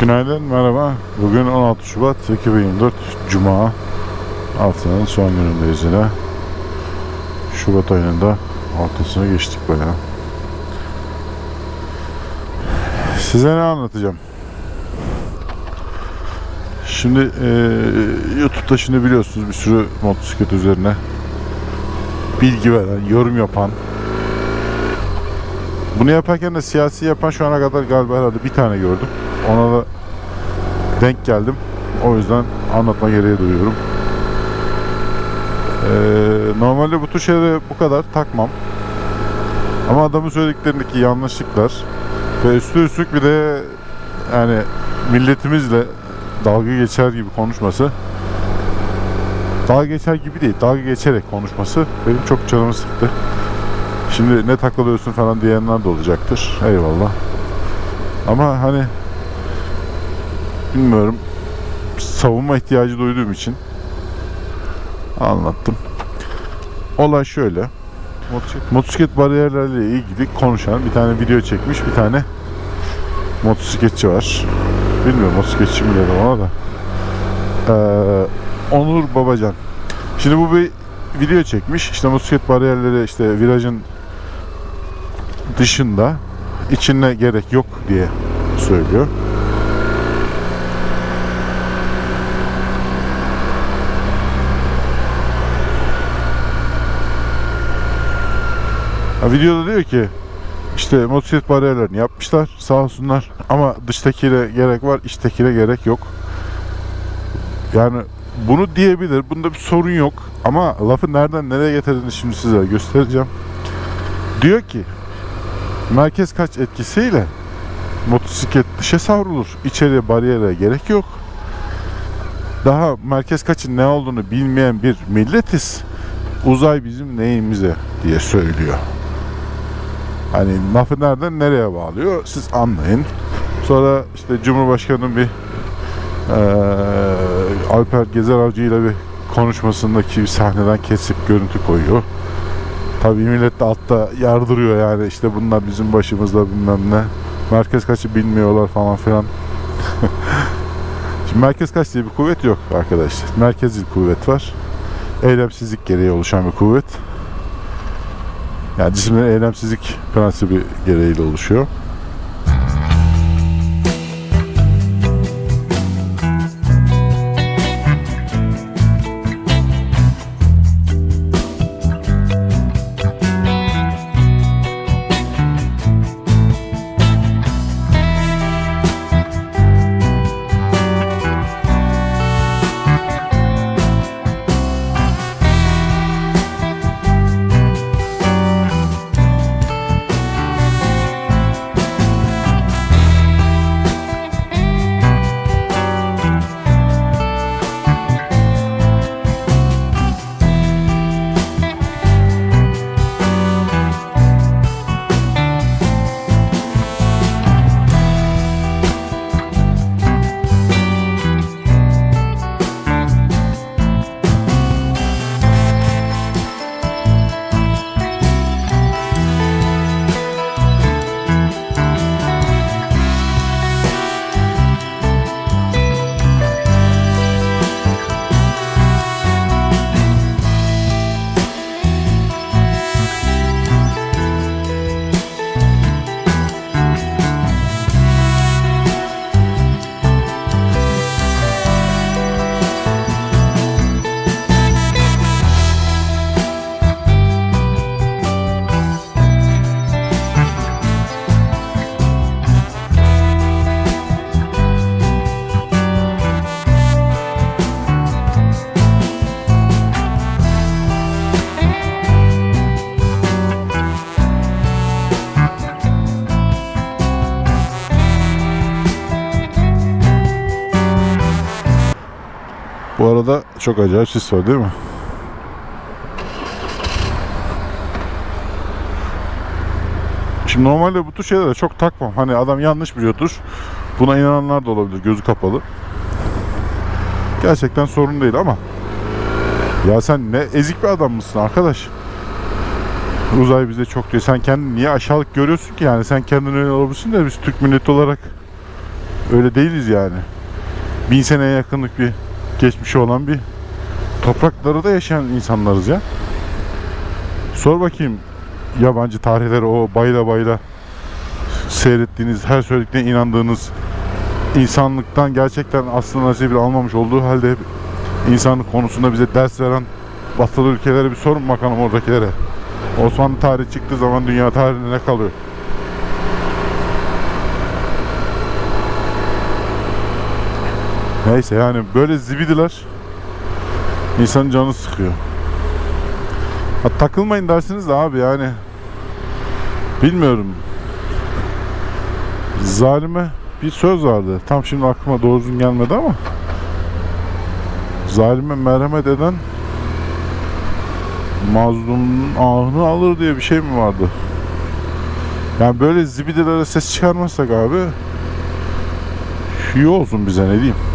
Günaydın, merhaba. Bugün 16 Şubat 2024 Cuma. Haftanın son günündeyiz yine. Şubat ayında ortasını geçtik bayağı. Size ne anlatacağım? Şimdi eee YouTube'da şimdi biliyorsunuz bir sürü motosiklet üzerine bilgi veren, yorum yapan bunu yaparken de siyasi yapan şu ana kadar galiba herhalde bir tane gördüm. Ona da denk geldim. O yüzden anlatma gereği duyuyorum. Ee, normalde bu şeylere bu kadar takmam. Ama adamın söylediklerindeki yanlışlıklar ve üstü üstlük bir de yani milletimizle dalga geçer gibi konuşması dalga geçer gibi değil, dalga geçerek konuşması benim çok canımı sıktı. Şimdi ne takılıyorsun falan diyenler de olacaktır. Eyvallah. Ama hani bilmiyorum savunma ihtiyacı duyduğum için anlattım. Olay şöyle. Motosiklet, motosiklet bariyerlerle ilgili konuşan bir tane video çekmiş bir tane motosikletçi var. Bilmiyorum motosikletçi mi dedim ona da. Ee, Onur Babacan. Şimdi bu bir video çekmiş. İşte motosiklet bariyerleri işte virajın dışında içine gerek yok diye söylüyor. Ha, videoda diyor ki işte motosiklet bariyerlerini yapmışlar sağ olsunlar ama dıştakine gerek var içtekine gerek yok. Yani bunu diyebilir. Bunda bir sorun yok. Ama lafı nereden nereye getirdiğini şimdi size göstereceğim. Diyor ki merkez kaç etkisiyle motosiklet dışa savrulur. İçeriye bariyere gerek yok. Daha merkez kaçın ne olduğunu bilmeyen bir milletiz. Uzay bizim neyimize diye söylüyor. Hani lafı nereden nereye bağlıyor siz anlayın. Sonra işte Cumhurbaşkanı'nın bir eee Alper Gezer Avcı ile bir konuşmasındaki bir sahneden kesip görüntü koyuyor. Tabii millet de altta yardırıyor yani işte bunlar bizim başımızda bilmem ne. Merkez kaçı bilmiyorlar falan filan. Şimdi merkez kaç diye bir kuvvet yok arkadaşlar. Merkezil kuvvet var. Eylemsizlik gereği oluşan bir kuvvet. Yani cisimlerin eylemsizlik prensibi gereğiyle oluşuyor. Bu arada çok acayip sis var değil mi? Şimdi normalde bu tür şeylere çok takmam. Hani adam yanlış biliyordur. Buna inananlar da olabilir gözü kapalı. Gerçekten sorun değil ama ya sen ne ezik bir adam mısın arkadaş? Uzay bize çok diyor. Sen kendini niye aşağılık görüyorsun ki yani? Sen kendini öyle olabilirsin de biz Türk milleti olarak öyle değiliz yani. Bin seneye yakınlık bir geçmişi olan bir topraklarda da yaşayan insanlarız ya. Sor bakayım yabancı tarihleri o bayla bayla seyrettiğiniz, her söylediklerine inandığınız insanlıktan gerçekten aslında nasibini almamış olduğu halde hep insanlık konusunda bize ders veren batılı ülkelere bir sorun bakalım oradakilere. Osmanlı tarihi çıktığı zaman dünya tarihinde ne kalıyor? Neyse yani böyle zibidiler insanın canı sıkıyor. Ha, takılmayın dersiniz de abi yani bilmiyorum. Zalime bir söz vardı. Tam şimdi aklıma doğru düzgün gelmedi ama zalime merhamet eden mazlumun ahını alır diye bir şey mi vardı? Yani böyle zibidilere ses çıkarmazsak abi iyi olsun bize ne diyeyim.